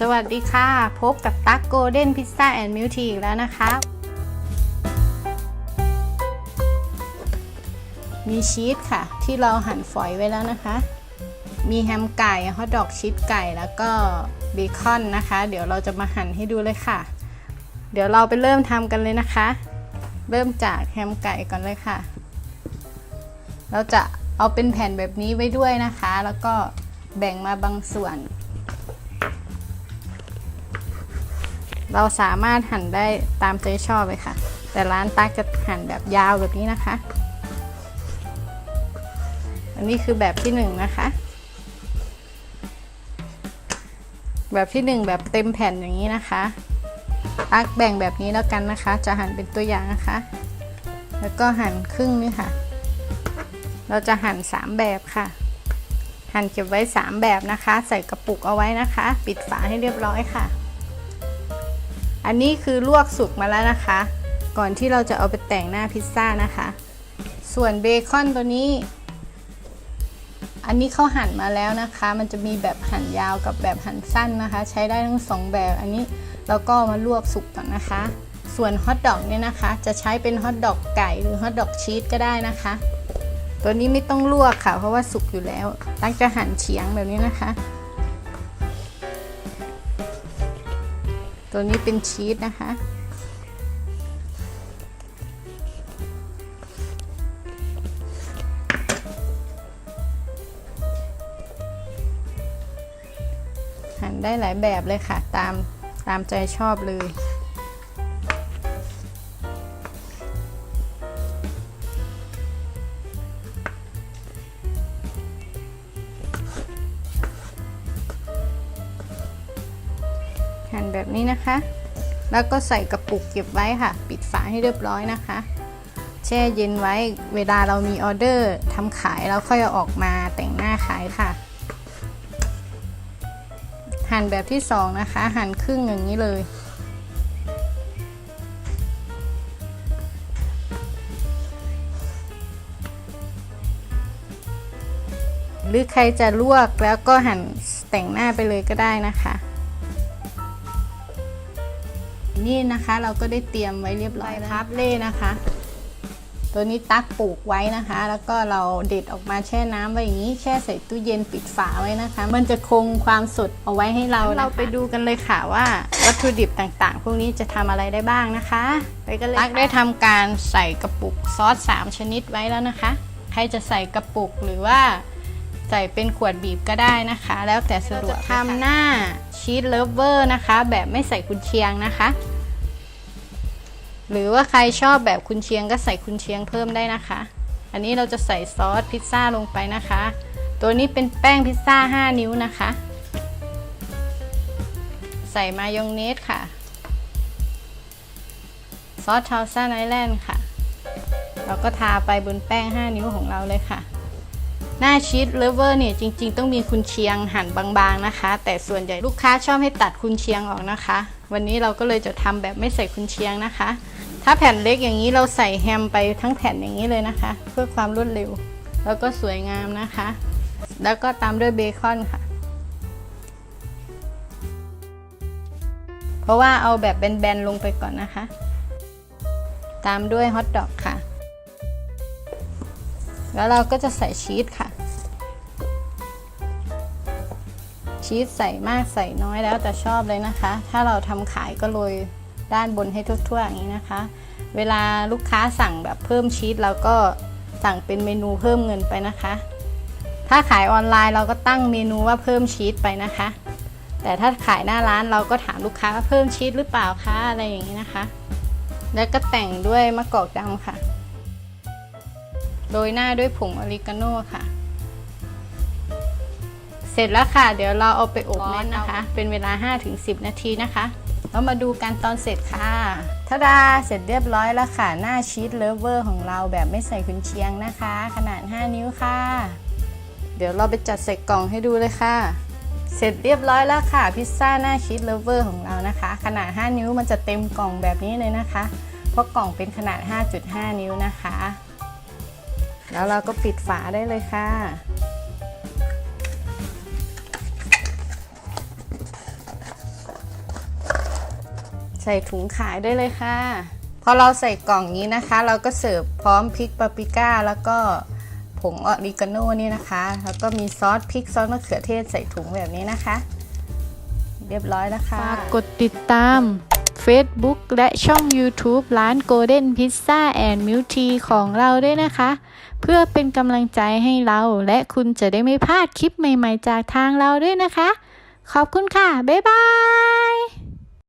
สวัสดีค่ะ พบกับตั๊กโกลเด้นพิซซ่าแอนด์มิลทีอีกแล้วนะคะ มีชีสค่ะ ที่เราหั่นฝอยไว้แล้วนะคะ มีแฮมไก่ฮอทดอกชีสไก่แล้วก็เบคอนนะคะ เดี๋ยวเราจะมาหั่นให้ดูเลยค่ะ เดี๋ยวเราไปเริ่มทำกันเลยนะคะ เริ่มจากแฮมไก่ก่อนเลยค่ะ เราจะเอาเป็นแผ่นแบบนี้ไว้ด้วยนะคะ แล้วก็แบ่งมาบางส่วน เราสามารถหั่นได้ตามใจชอบเลยค่ะ แต่ร้านตักจะหั่นแบบยาวแบบนี้นะคะ อันนี้คือแบบที่หนึ่งนะคะ แบบที่หนึ่งแบบเต็มแผ่นอย่างนี้นะคะ ตักแบ่งแบบนี้แล้วกันนะคะ จะหั่นเป็นตัวอย่างนะคะ แล้วก็หั่นครึ่งนี่ค่ะ เราจะหั่นสามแบบค่ะหั่นเก็บไว้สามแบบนะคะ ใส่กระปุกเอาไว้นะคะ ปิดฝาให้เรียบร้อยค่ะ อันนี้คือลวกสุกมาแล้วนะคะ ก่อนที่เราจะเอาไปแต่งหน้าพิซซ่านะคะ ส่วนเบคอนตัวนี้ อันนี้เขาหั่นมาแล้วนะคะ มันจะมีแบบหั่นยาวกับแบบหั่นสั้นนะคะ ใช้ได้ทั้งสองแบบ อันนี้เราก็มาลวกสุกก่อนนะคะ ส่วนฮอทดอกเนี่ยนะคะ จะใช้เป็นฮอทดอกไก่หรือฮอทดอกชีสก็ได้นะคะ ตัวนี้ไม่ต้องลวกค่ะ เพราะว่าสุกอยู่แล้วตั้งจะหั่นเฉียงแบบนี้นะคะ ตัวนี้เป็นชีสนะคะ หั่นได้หลายแบบเลยค่ะ ตามตามใจชอบเลย หั่นแบบนี้นะคะ แล้วก็ใส่กระปุกเก็บไว้ค่ะ ปิดฝาให้เรียบร้อยนะคะ แช่เย็นไว้เวลาเรามีออเดอร์ทำขายเราค่อยเอาออกมาแต่งหน้าขายค่ะ หั่นแบบที่สองนะคะ หั่นครึ่งอย่างนี้เลยหรือใครจะลวกแล้วก็หั่นแต่งหน้าไปเลยก็ได้นะคะ นี่นะคะเราก็ได้เตรียมไว้เรียบร้อยแล้วครับเล่นะคะ ตัวนี้ตักปลูกไว้นะคะ แล้วก็เราเด็ดออกมาแช่น้ำไว้อย่างนี้แช่ใส่ตู้เย็นปิดฝาไว้นะคะ มันจะคงความสดเอาไว้ให้เราเราไปดูกันเลยค่ะว่า วัตถุดิบต่างๆ พวกนี้จะทำอะไรได้บ้างนะคะไปกันเลยตักได้ทำการใส่กระปุกซอส3ชนิดไว้แล้วนะคะ ใครจะใส่กระปุกหรือว่าใส่เป็นขวดบีบก็ได้นะคะ แล้วแต่สะดวกทำหน้า ชีสเลิฟเวอร์นะคะ แบบไม่ใส่กุนเชียงนะคะ หรือว่าใครชอบแบบคุณเชียงก็ใส่คุณเชียงเพิ่มได้นะคะ อันนี้เราจะใส่ซอสพิซซ่าลงไปนะคะ ตัวนี้เป็นแป้งพิซซ่า 5 นิ้วนะคะ ใส่มายองเนสค่ะ ซอสทาวซ่าไนแลนด์ค่ะ เราก็ทาไปบนแป้ง 5 นิ้วของเราเลยค่ะ หน้าชีสเลเวอร์เนี่ยจริงๆ ต้องมีคุณเชียงหั่นบางๆนะคะ แต่ส่วนใหญ่ลูกค้าชอบให้ตัดคุณเชียงออกนะคะ วันนี้เราก็เลยจะทำแบบไม่ใส่คุณเชียงนะคะ ถ้าแผ่นเล็กอย่างนี้เราใส่แฮมไปทั้งแผ่นอย่างนี้เลยนะคะ เพื่อความรวดเร็ว แล้วก็สวยงามนะคะ แล้วก็ตามด้วยเบคอนค่ะ เพราะว่าเอาแบบแบนๆลงไปก่อนนะคะ ตามด้วยฮอทดอกค่ะ แล้วเราก็จะใส่ชีสค่ะ ชีสใส่มากใส่น้อยแล้วแต่ชอบเลยนะคะ ถ้าเราทำขายก็โรยด้านบนให้ทั่วๆอย่างนี้นะคะ เวลาลูกค้าสั่งแบบเพิ่มชีสเราก็สั่งเป็นเมนูเพิ่มเงินไปนะคะ ถ้าขายออนไลน์เราก็ตั้งเมนูว่าเพิ่มชีสไปนะคะ แต่ถ้าขายหน้าร้านเราก็ถามลูกค้าว่าเพิ่มชีสหรือเปล่าคะอะไรอย่างนี้นะคะ แล้วก็แต่งด้วยมะกอกดำค่ะ โรยหน้าด้วยผงออริกาโน่ค่ะ เสร็จแล้วค่ะ เดี๋ยวเราเอาไปอบร้อนนะคะ เป็นเวลา 5-10 นาทีนะคะแล้วมาดูกันตอนเสร็จค่ะทาดาเสร็จเรียบร้อยแล้วค่ะ หน้าชีสเลฟเวอร์ของเราแบบไม่ใส่คุนเชียงนะคะ ขนาด 5 นิ้วค่ะ เดี๋ยวเราไปจัดใส่กล่องให้ดูเลยค่ะ เสร็จเรียบร้อยแล้วค่ะ พิซซ่าหน้าชีสเลฟเวอร์ของเรานะคะ ขนาด 5 นิ้วมันจะเต็มกล่องแบบนี้เลยนะคะ เพราะกล่องเป็นขนาด 5.5 นิ้วนะคะ แล้วเราก็ปิดฝาได้เลยค่ะ ใส่ถุงขายได้เลยค่ะ พอเราใส่กล่องนี้นะคะ เราก็เสิร์ฟพร้อมพริกปาปริก้า แล้วก็ผงออริกาโน่นี่นะคะ แล้วก็มีซอสพริกซอสมะเขือเทศใส่ถุงแบบนี้นะคะ เรียบร้อยแล้วค่ะ ฝากกดติดตาม Facebook และช่อง YouTube ร้าน Golden Pizza and m i l Tea ของเราด้วยนะคะ เพื่อเป็นกำลังใจให้เราและคุณจะได้ไม่พลาดคลิปใหม่ๆจากทางเราด้วยนะคะ ขอบคุณค่ะ บ๊ายบาย